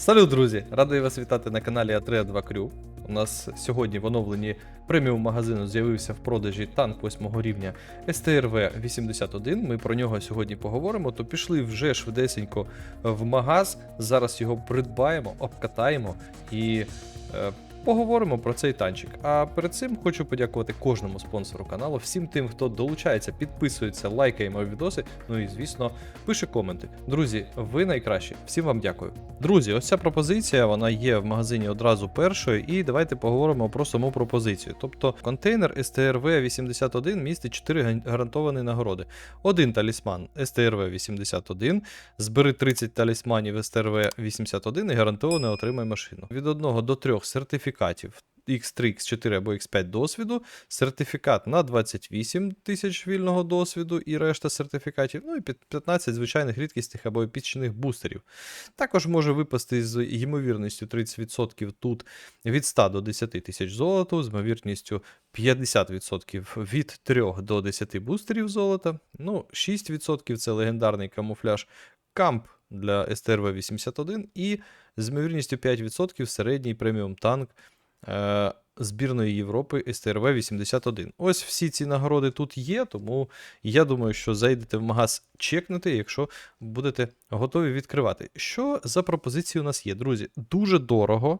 Салют, друзі! Радий вас вітати на каналі А3А2 Крю. У нас сьогодні в оновленні преміум магазину з'явився в продажі танк 8 рівня СТРВ-81. Ми про нього сьогодні поговоримо. То пішли вже швидесенько в магаз. Зараз його придбаємо, обкатаємо і е, поговоримо про цей танчик. А перед цим хочу подякувати кожному спонсору каналу, всім тим, хто долучається, підписується, лайкає мої відоси. Ну і звісно, пише коменти. Друзі, ви найкращі. Всім вам дякую. Друзі, ось ця пропозиція вона є в магазині одразу першою, і давайте поговоримо про саму пропозицію. Тобто контейнер STRV 81 містить 4 гарантовані нагороди. Один талісман STRV 81, збери 30 талісманів STRV 81 і гарантовано отримай машину. Від 1 до 3 сертифікатів. X3, X4 або X5 досвіду, сертифікат на 28 тисяч вільного досвіду і решта сертифікатів, ну і 15 звичайних рідкісних або епічних бустерів. Також може випасти з ймовірністю 30% тут від 100 до 10 тисяч золоту, з ймовірністю 50% від 3 до 10 бустерів золота. Ну, 6% це легендарний камуфляж Камп для STRV 81 і з ймовірністю 5% середній преміум танк е, збірної Європи STRV 81. Ось всі ці нагороди тут є, тому я думаю, що зайдете в магаз чекнете, якщо будете готові відкривати. Що за пропозиції у нас є, друзі? Дуже дорого.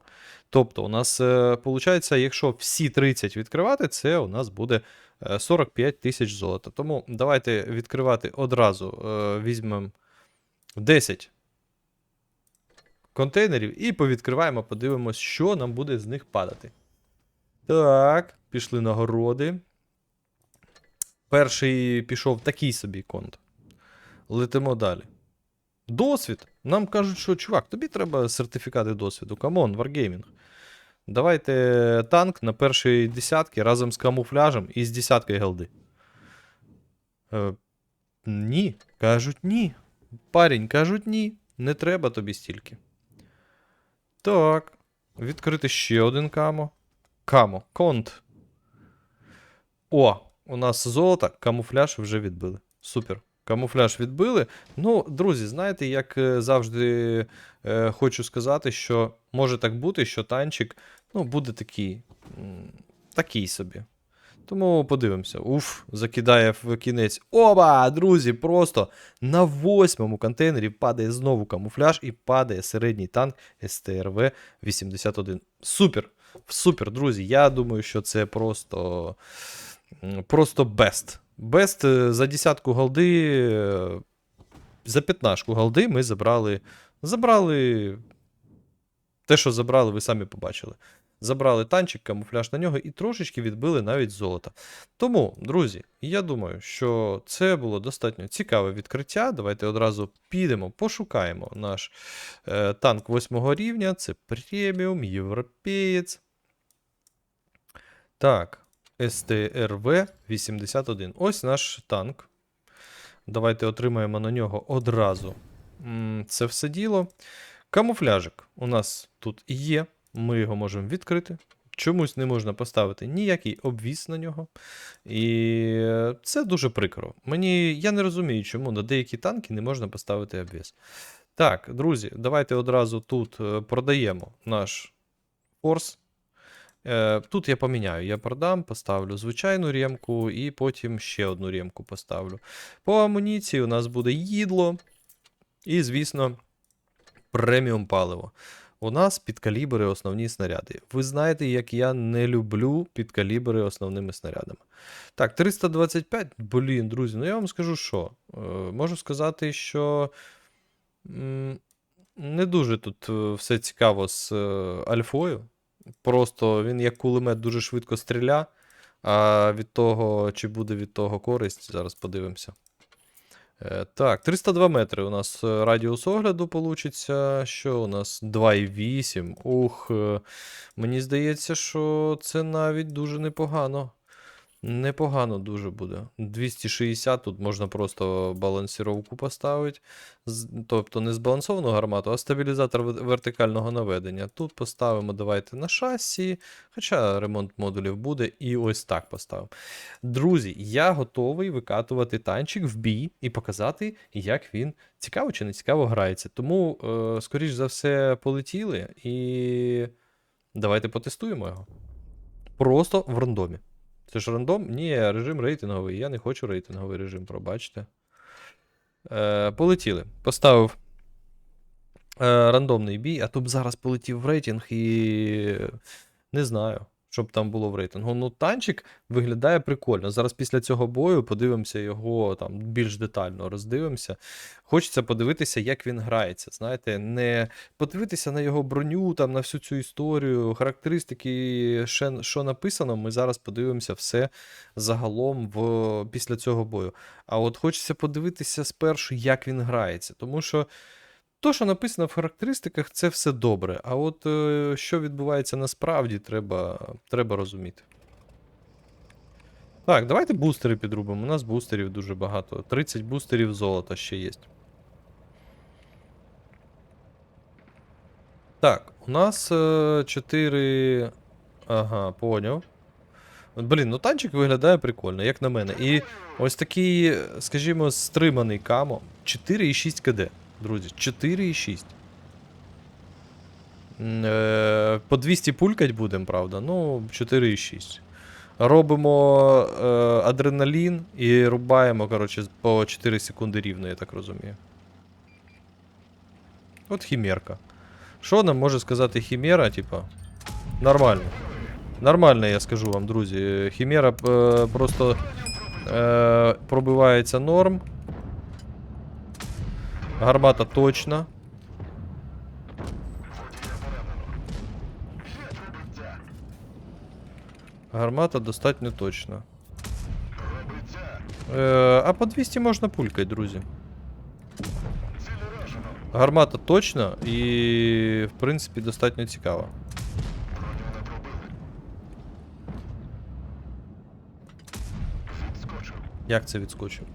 Тобто, у нас виходить, якщо всі 30 відкривати, це у нас буде е, 45 тисяч золота. Тому давайте відкривати одразу. Е, Візьмемо 10 контейнерів і повідкриваємо, подивимось, що нам буде з них падати. Так, пішли нагороди. Перший пішов такий собі конт. Летимо далі. Досвід. Нам кажуть, що чувак, тобі треба сертифікати досвіду. Камон, Wargaming. Давайте танк на першій десятки разом з камуфляжем і з десяткою голди. Е, ні. Кажуть ні. Парень, кажуть ні. Не треба тобі стільки. Так. Відкрити ще один камо. Камо. Конт. О, у нас золото, камуфляж вже відбили. Супер. Камуфляж відбили. Ну, друзі, знаєте, як е, завжди е, хочу сказати, що може так бути, що танчик ну, буде такий. Такий собі. Тому подивимося. Уф, закидає в кінець. Оба! Друзі, просто на восьмому контейнері падає знову камуфляж і падає середній танк СТРВ 81. Супер! Супер, друзі. Я думаю, що це просто. Просто бест. Бест за десятку голди. е, За п'ятнашку голди ми забрали. Забрали. Те, що забрали, ви самі побачили. Забрали танчик, камуфляж на нього і трошечки відбили навіть золото. Тому, друзі, я думаю, що це було достатньо цікаве відкриття. Давайте одразу підемо, пошукаємо наш е, танк 8 рівня. Це преміум, європеєць. Так, STRV 81. Ось наш танк. Давайте отримаємо на нього одразу це все діло. Камуфляжик у нас тут є. Ми його можемо відкрити. Чомусь не можна поставити ніякий обвіс на нього. І це дуже прикро. Мені я не розумію, чому на деякі танки не можна поставити обвіс. Так, друзі, давайте одразу тут е, продаємо наш форс. Е, Тут я поміняю, я продам, поставлю звичайну ремку і потім ще одну ремку поставлю. По амуніції у нас буде їдло. І, звісно, преміум паливо. У нас підкалібри основні снаряди. Ви знаєте, як я не люблю підкалібри основними снарядами. Так, 325, блін, друзі, ну я вам скажу що. Е, можу сказати, що м, не дуже тут е, все цікаво з е, альфою. Просто він як кулемет дуже швидко стріля. А від того, чи буде від того користь, зараз подивимося. Е, Так, 302 метри у нас е, радіус огляду получиться. Що у нас? 2,8. Ух, е, мені здається, що це навіть дуже непогано. Непогано дуже буде. 260 тут можна просто балансіровку поставити. Тобто не збалансовану гармату, а стабілізатор вертикального наведення. Тут поставимо, давайте на шасі, хоча ремонт модулів буде, і ось так поставимо. Друзі, я готовий викатувати танчик в бій і показати, як він цікаво чи не цікаво грається. Тому, е, скоріш за все, полетіли і давайте потестуємо його. Просто в рандомі. Це ж рандом? Ні, режим рейтинговий. Я не хочу рейтинговий режим, пробачте. Е, полетіли. Поставив е, рандомний бій, а то б зараз полетів в рейтинг і не знаю, що б там було в рейтингу. Ну, танчик виглядає прикольно. Зараз після цього бою подивимося його там більш детально роздивимося. Хочеться подивитися, як він грається. Знаєте, не подивитися на його броню, там, на всю цю історію, характеристики, що написано, ми зараз подивимося все загалом в, після цього бою. А от хочеться подивитися спершу, як він грається. Тому що то, що написано в характеристиках, це все добре. А от е, що відбувається насправді, треба, треба розуміти. Так, давайте бустери підрубимо. У нас бустерів дуже багато. 30 бустерів золота ще є. Так, у нас 4. Ага, поняв. Блін, ну танчик виглядає прикольно, як на мене. І ось такий, скажімо, стриманий камо. 4,6 КД, друзі. 4,6. Е, по 200 пулькать будемо, правда. Ну, 4,6. Робимо е, адреналін і рубаємо, коротше, по 4 секунди рівно, я так розумію. От хімерка. Що нам може сказати хімера, типа? Нормально. Нормально, я скажу вам, друзі. Хімера е, просто е, пробивається норм. Гармата точна. Гармата достатньо точна. Е, а по 200 можна пулькать, друзі. Гармата точна і, в принципі, достатньо цікава. Як це відскочив?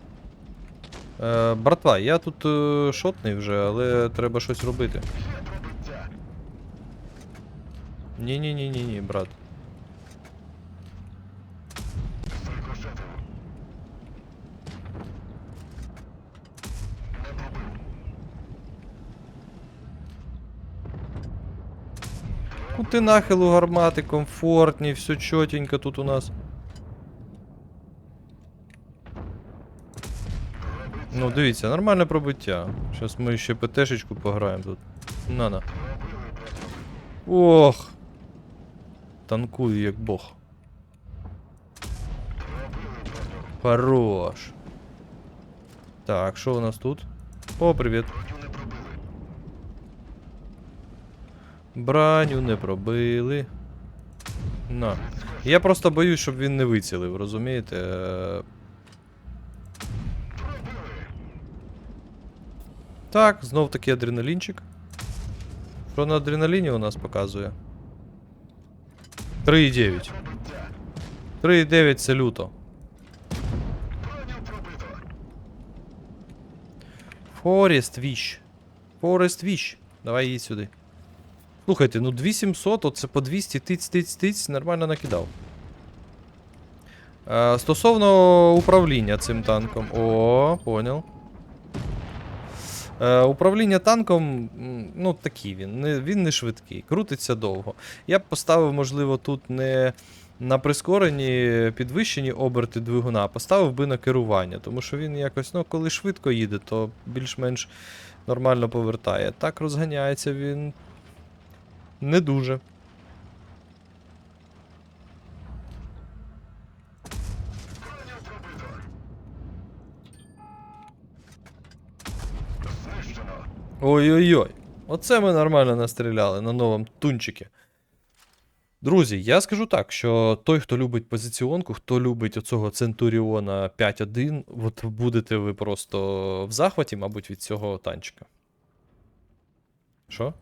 Е, братва, я тут е, шотний вже, але треба щось робити. Ні-ні-ні-ні-ні, брат. Кути нахилу гармати, комфортні, все чотенько тут у нас. Ну, дивіться, нормальне пробиття. Зараз ми ще ПТшечку пограємо тут. На-на. Ох. Танкую як бог. Хорош. Так, що у нас тут? О, привіт. Браню не пробили. На. Я просто боюсь, щоб він не вицілив, розумієте? Так, знов таки адреналінчик. Що на адреналіні у нас показує? 3,9. 3,9 це люто. Форест Віч. Форест Віч. Давай їдь сюди. Слухайте, ну 2700, оце по 200 тиць, тиць, тиць, нормально накидав. Е, стосовно управління цим танком. О, понял. Е, управління танком, ну такий він, не, він не швидкий, крутиться довго. Я б поставив, можливо, тут не на прискоренні підвищені оберти двигуна, а поставив би на керування, тому що він якось, ну, коли швидко їде, то більш-менш нормально повертає. Так розганяється він не дуже. Ой-ой-ой. Оце ми нормально настріляли на новому тунчикі. Друзі, я скажу так, що той, хто любить позиціонку, хто любить оцього Центуріона 5.1, от будете ви просто в захваті, мабуть, від цього танчика. Що?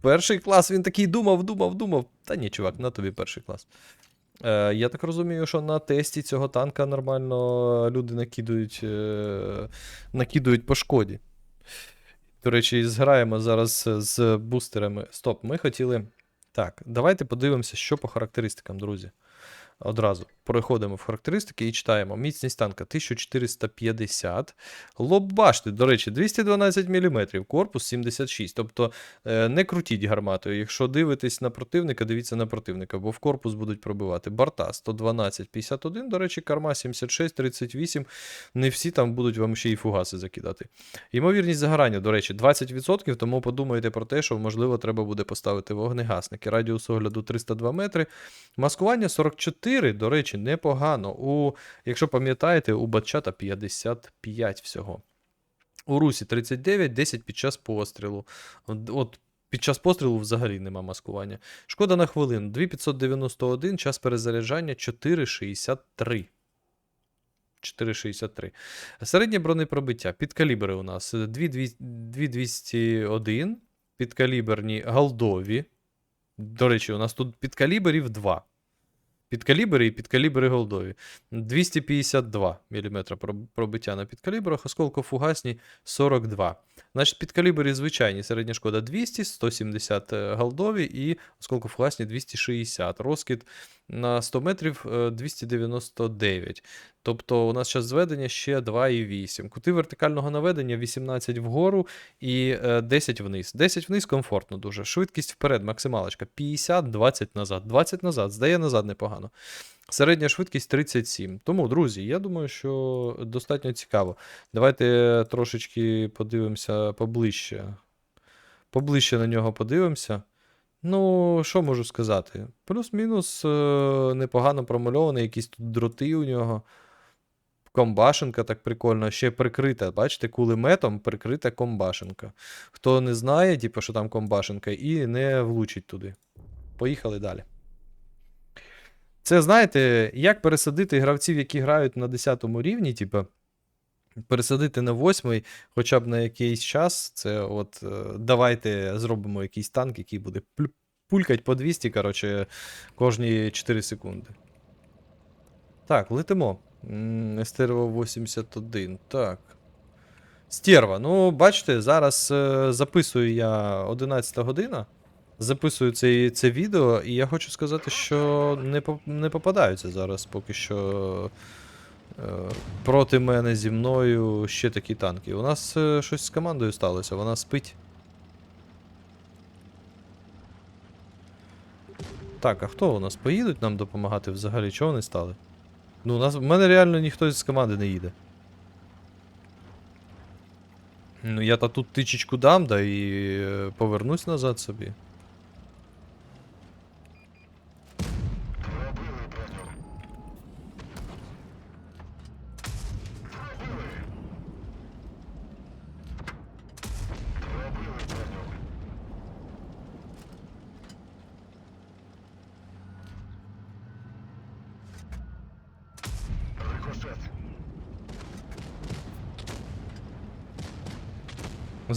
Перший клас, він такий думав, думав, думав. Та ні, чувак, на тобі перший клас. Е, я так розумію, що на тесті цього танка нормально люди накидують, е, накидують по шкоді. До речі, зграємо зараз з бустерами. Стоп, ми хотіли. Так, давайте подивимося, що по характеристикам, друзі. Одразу переходимо в характеристики і читаємо. Міцність танка 1450. Лоб башти, до речі, 212 мм, корпус 76. Тобто е, не крутіть гарматою. Якщо дивитесь на противника, дивіться на противника, бо в корпус будуть пробивати. Борта 112, 51. До речі, карма 76, 38. Не всі там будуть вам ще й фугаси закидати. Ймовірність загорання, до речі, 20%, тому подумайте про те, що можливо треба буде поставити вогнегасники. Радіус огляду 302 метри. Маскування 44, до речі, непогано. У, якщо пам'ятаєте, у Батчата 55 всього. У Русі 39, 10 під час пострілу. От- під час пострілу взагалі нема маскування. Шкода на хвилину 2591, час перезаряджання 4,63. 4,63. Середнє бронепробиття. Підкалібри у нас 2201. Підкаліберні голдові. До речі, у нас тут підкаліберів 2. Підкалібри і підкалібри голдові. 252 мм пробиття на підкалібрах, осколкофугасні 42. Значить, підкалібри звичайні, середня шкода 200, 170 е, голдові і осколкофугасні 260. Розкид на 100 метрів е, 299. Тобто у нас час зведення ще 2,8. Кути вертикального наведення 18 вгору і е, 10 вниз. 10 вниз комфортно дуже. Швидкість вперед, максималочка 50, 20 назад. 20 назад, здає назад непогано. Середня швидкість 37. Тому, друзі, я думаю, що достатньо цікаво. Давайте трошечки подивимося поближче. Поближче на нього подивимося. Ну, що можу сказати? Плюс-мінус е, непогано промальований, якісь тут дроти у нього. Комбашенка так прикольно, ще прикрита. Бачите, кулеметом прикрита комбашенка. Хто не знає, типу, що там комбашенка, і не влучить туди. Поїхали далі. Це знаєте, як пересадити гравців, які грають на 10 рівні, типу, пересадити на 8 хоча б на якийсь час. Це от е, давайте зробимо якийсь танк, який буде пулькать по 200, коротше, кожні 4 секунди. Так, летимо. Стерво 81. Так. Стерва. Ну, бачите, зараз е, записую я 11 година. Записую це, це відео, і я хочу сказати, що не, не попадаються зараз поки що проти мене зі мною ще такі танки. У нас е, щось з командою сталося, вона спить. Так, а хто у нас? Поїдуть нам допомагати взагалі? Чого вони стали? Ну, у нас в мене реально ніхто з команди не їде. Ну, я та тут тичечку дам, да і е, повернусь назад собі.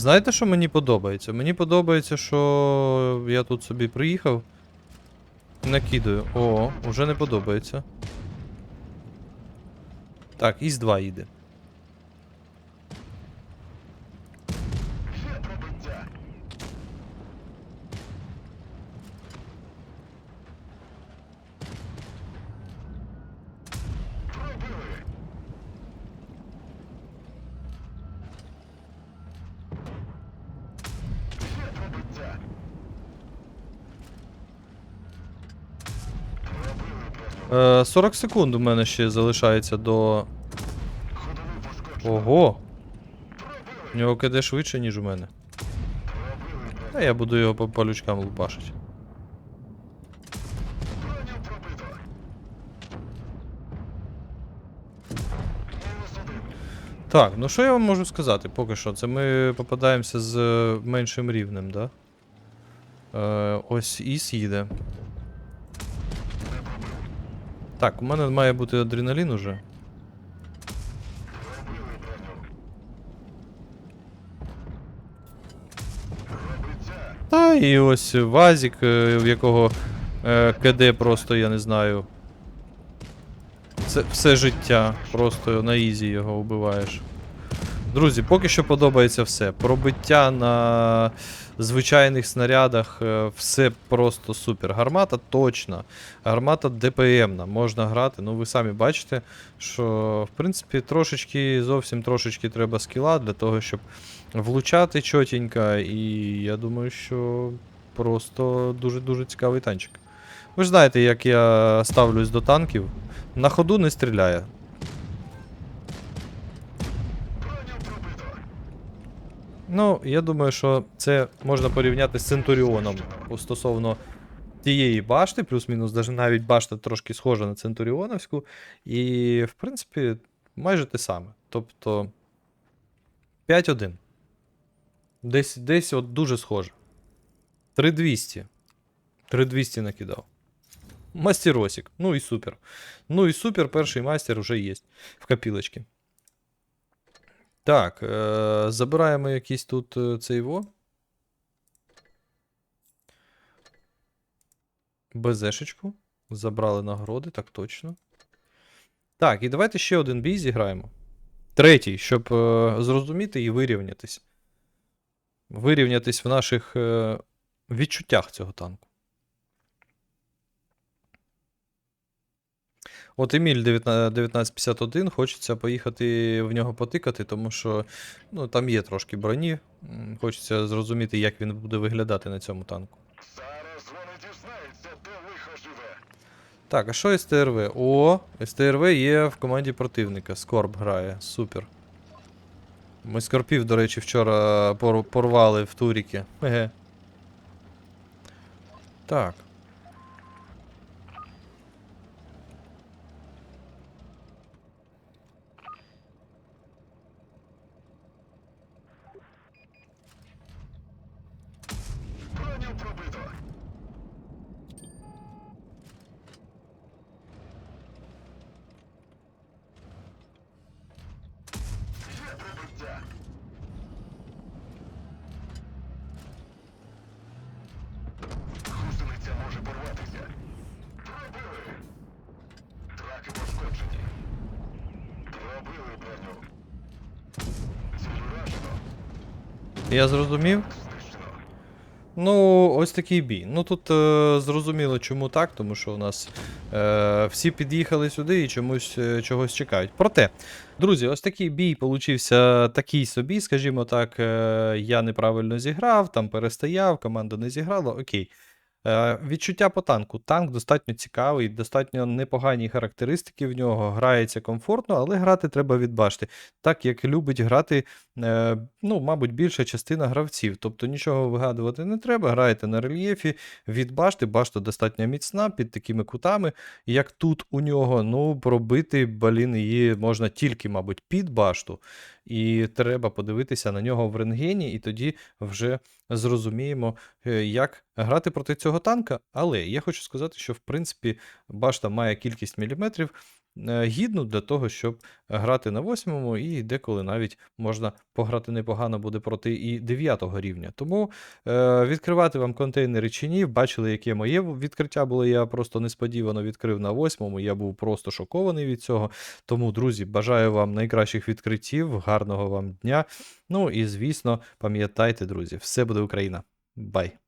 Знаєте, що мені подобається? Мені подобається, що я тут собі приїхав. Накидаю. О, вже не подобається. Так, із 2 їде. Е, 40 секунд у мене ще залишається до. Ого! У нього КД швидше, ніж у мене. А я буду його по палючкам лупашити. Так, ну що я вам можу сказати поки що? Це ми попадаємося з е, меншим рівнем, да? Е, ось Іс їде. Так, у мене має бути адреналін уже. Та і ось Вазік, е, в якого е, КД просто, я не знаю, Це все життя. Просто на ізі його вбиваєш. Друзі, поки що подобається все. Пробиття на звичайних снарядах, е, все просто супер. Гармата точна. Гармата ДПМна. Можна грати. Ну, ви самі бачите, що в принципі трошечки, зовсім трошечки треба скіла для того, щоб влучати чотенько. І я думаю, що просто дуже-дуже цікавий танчик. Ви ж знаєте, як я ставлюсь до танків. На ходу не стріляє. Ну, я думаю, що це можна порівняти з Центуріоном стосовно тієї башти, плюс-мінус, навіть башта трошки схожа на Центуріоновську. І, в принципі, майже те саме. Тобто 5-1. Десь, десь от дуже схоже. 3200. 3200 накидав. Мастеросик. Ну і супер. Ну і супер, перший мастер вже є в копілочці. Так, е- забираємо якийсь тут е, цей во. БЗшечку. Забрали нагороди, так точно. Так, і давайте ще один бій зіграємо. Третій, щоб е- зрозуміти і вирівнятись. Вирівнятись в наших е- відчуттях цього танку. От Еміль 1951, хочеться поїхати в нього потикати, тому що ну, там є трошки броні. Хочеться зрозуміти, як він буде виглядати на цьому танку. Зараз вони дізнаються, де лихо живе. Так, а що СТРВ? О, СТРВ є в команді противника. Скорб грає. Супер. Ми скорпів, до речі, вчора порвали в туріки. Еге. Так. Броню пробито. Є прибиття. Гусениця може порватися. Пробили. Траки пошкоджені. Пробили броню. Ціль вражено. Я зрозумів. Ну, ось такий бій. Ну тут е, зрозуміло, чому так, тому що у нас е, всі під'їхали сюди і чомусь е, чогось чекають. Проте, друзі, ось такий бій получився такий собі, скажімо так, е, я неправильно зіграв, там перестояв, команда не зіграла, окей. Е, відчуття по танку. Танк достатньо цікавий, достатньо непогані характеристики в нього, грається комфортно, але грати треба від башти. Так як любить грати, е, ну, мабуть, більша частина гравців. Тобто нічого вигадувати не треба, граєте на рельєфі від башти, башта достатньо міцна під такими кутами. Як тут у нього, ну, пробити, блін, її можна тільки, мабуть, під башту. І треба подивитися на нього в рентгені, і тоді вже зрозуміємо, е, як грати проти цього танка. Але я хочу сказати, що в принципі башта має кількість міліметрів гідну для того, щоб грати на восьмому, і деколи навіть можна пограти непогано буде проти і дев'ятого рівня. Тому е, відкривати вам контейнери чи ні, бачили, яке моє відкриття було. Я просто несподівано відкрив на восьмому. Я був просто шокований від цього. Тому, друзі, бажаю вам найкращих відкриттів, гарного вам дня. Ну і звісно, пам'ятайте, друзі, все буде Україна. Бай!